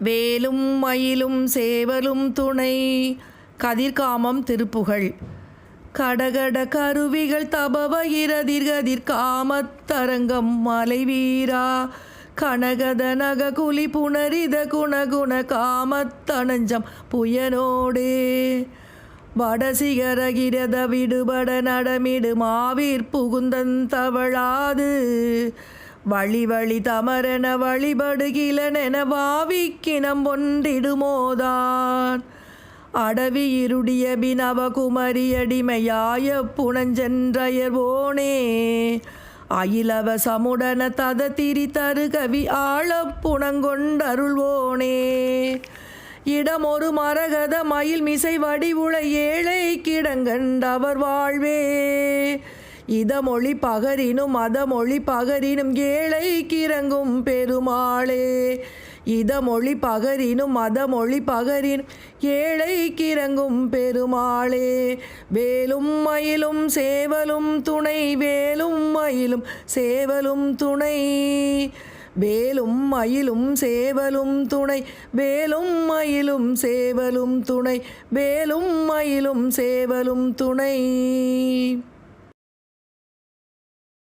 வேலும் மயிலும் சேவலும் துணை. கதிர்காமம் திருப்புகழ். கடகட கருவிகள் தபவகிரதிர்கதிர் காமத்தரங்கம் மலைவீரா. கனகத நக குலி புனரித குணகுண காமத்தனஞ்சம் புயனோடே. வடசிகரகிரத விடுபட நடமிடு மாவீர் புகுந்தன் தவழாது. வழி வழி தமரென வழிபடுகிலனென வாவிக்கினம் ஒன்றிடுமோதான். அடவி இருடிய பினவ குமரியடிமையாய புனஞ்சென்றயர்வோனே அயிலவ சமுடன தத திரி தரு கவி ஆழப் புனங்கொண்டருள்வோனே இடமொரு மரகத மயில் மிசை வடிவுள ஏழை கிடங்கண்டவர் வாழ்வே. இதமொழி பகரினும் அதமொழி பகரினும் ஏழை கிறங்கும் பெருமாளே. இதமொழி பகரினும் மதமொழி பகரின் ஏழை கிறங்கும் பெருமாளே. வேலும் மயிலும் சேவலும் துணை வேலும் மயிலும் சேவலும் துணை. வேலும் மயிலும் சேவலும் துணை வேலும் மயிலும் சேவலும் துணை வேலும் மயிலும் சேவலும் துணை.